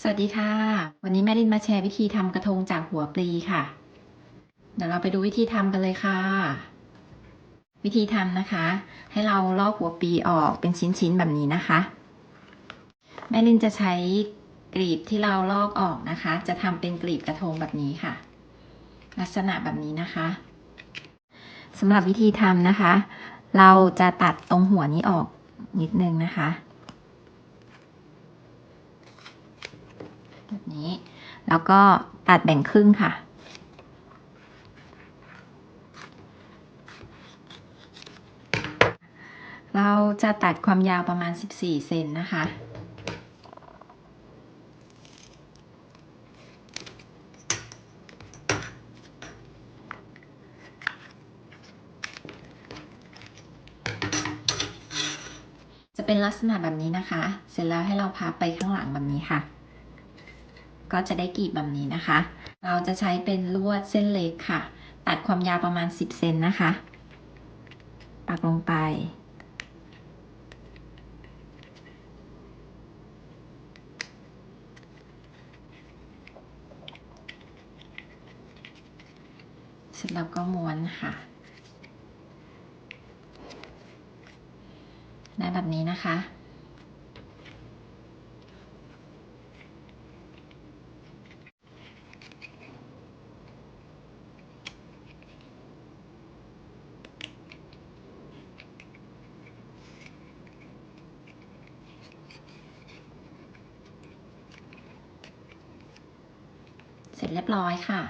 สวัสดีค่ะ วันนี้แม่ลินมาแชร์วิธีทำกระทงจากหัวปลีค่ะ เดี๋ยวเราไปดูวิธีทำกันเลยค่ะ วิธีทำนะคะ ให้เราลอกหัวปลีออกเป็นชิ้นๆแบบนี้นะคะ แม่ลินจะใช้กลีบที่เราลอกออกนะคะ จะทำเป็นกลีบกระทงแบบนี้ค่ะ ลักษณะแบบนี้นะคะสำหรับวิธีทำนะคะ เราจะตัดตรงหัวนี้ออกนิดนึงนะคะ แบบนี้ แล้วก็ตัดแบ่งครึ่งค่ะ เราจะตัดความยาวประมาณ 14 เซนนะคะ จะเป็นลักษณะแบบนี้นะคะ เสร็จแล้วให้เราพับไปข้างหลังแบบนี้ค่ะ ก็จะได้กรีบแบบนี้นะคะ เราจะใช้เป็นลวดเส้นเล็กค่ะ ตัดความยาวประมาณ 10 เซนนะคะ ปักลงไป เสร็จแล้วก็ม้วนค่ะ ได้แบบนี้นะคะ เรียบร้อยค่ะ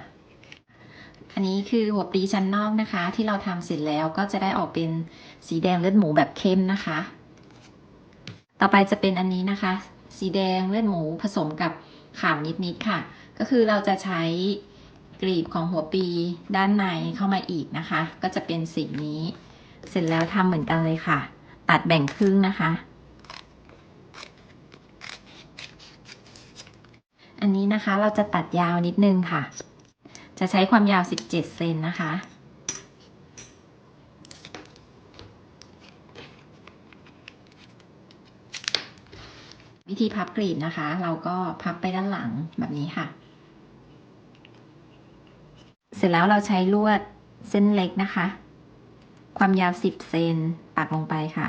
อันนี้คือหัวปลีชั้นนอกนะคะ ที่เราทำเสร็จแล้วก็จะได้ออกเป็นสีแดงเลือดหมูแบบเข้มนะคะ ต่อไปจะเป็นอันนี้นะคะ สีแดงเลือดหมูผสมกับขาวนิดๆค่ะ ก็คือเราจะใช้กลีบของหัวปีด้านในเข้ามาอีกนะคะ ก็จะเป็นสีนี้ เสร็จแล้วทำเหมือนกันเลยค่ะ ตัดแบ่งครึ่งนะคะ อันนี้นะคะเราจะตัดยาวนิดนึงค่ะ จะใช้ความยาว 17 เซนนะคะ วิธีพับกรีบนะคะ เราก็พับไปด้านหลังแบบนี้ค่ะ เสร็จแล้วเราใช้ลวดเส้นเล็กนะคะ ความยาว 10 เซนปักลงไปค่ะ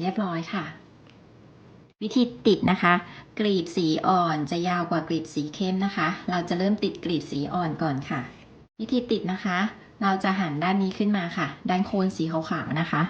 เรียบร้อยค่ะ วิธีติดนะคะ กลีบสีอ่อนจะยาวกว่ากลีบสีเข้มนะคะ เราจะเริ่มติดกลีบสีอ่อนก่อนค่ะ วิธีติดนะคะ เราจะหันด้านนี้ขึ้นมาค่ะ ด้านโคนสีขาวๆนะคะ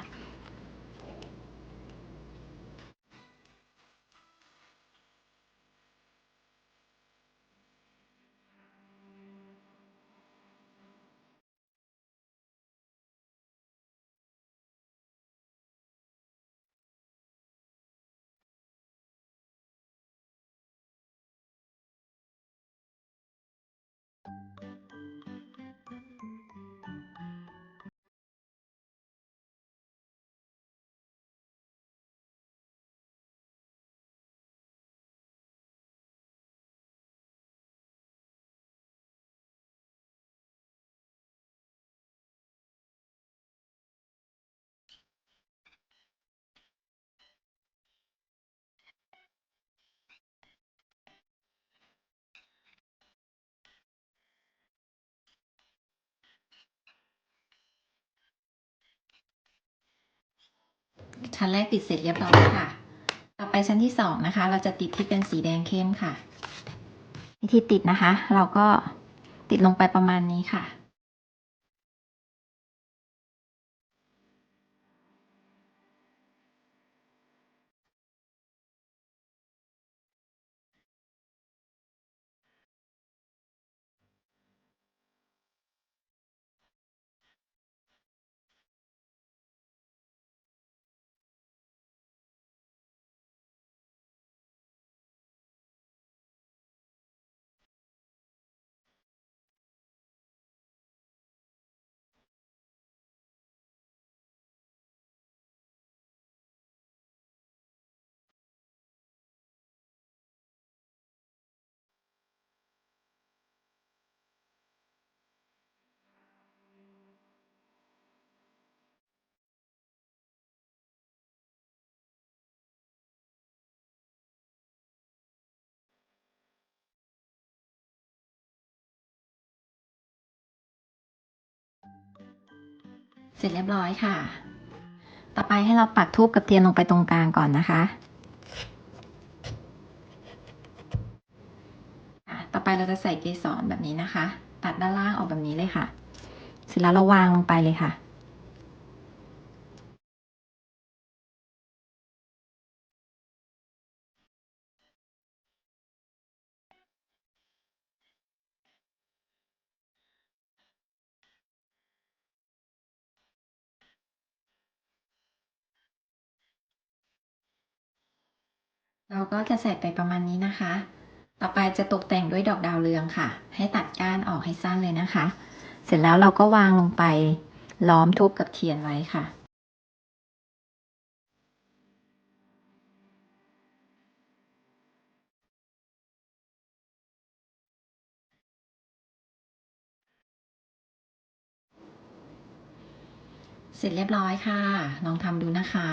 ชั้นแรกติดเสร็จเรียบร้อยค่ะ ต่อไปชั้นที่สองนะคะ เราจะติดที่เป็นสีแดงเข้มค่ะ วิธีติดนะคะ เราก็ติดลงไปประมาณนี้ค่ะ เสร็จเรียบร้อยค่ะ ต่อไปให้เราปักทูบกับเทียนลงไปตรงกลางก่อนนะคะอะต่อไปเราจะใส่เกสรแบบนี้นะคะ ตัดด้านล่างออกแบบนี้เลยค่ะ เสร็จแล้วเราวางลงไปเลยค่ะ เราก็จะใส่ไปประมาณนี้นะคะ ต่อไปจะตกแต่งด้วยดอกดาวเรืองค่ะ ให้ตัดก้านออกให้สั้นเลยนะคะ เสร็จแล้วเราก็วางลงไปล้อมทูบกับเทียนไว้ค่ะเสร็จเรียบร้อยค่ะ ลองทำดูนะคะ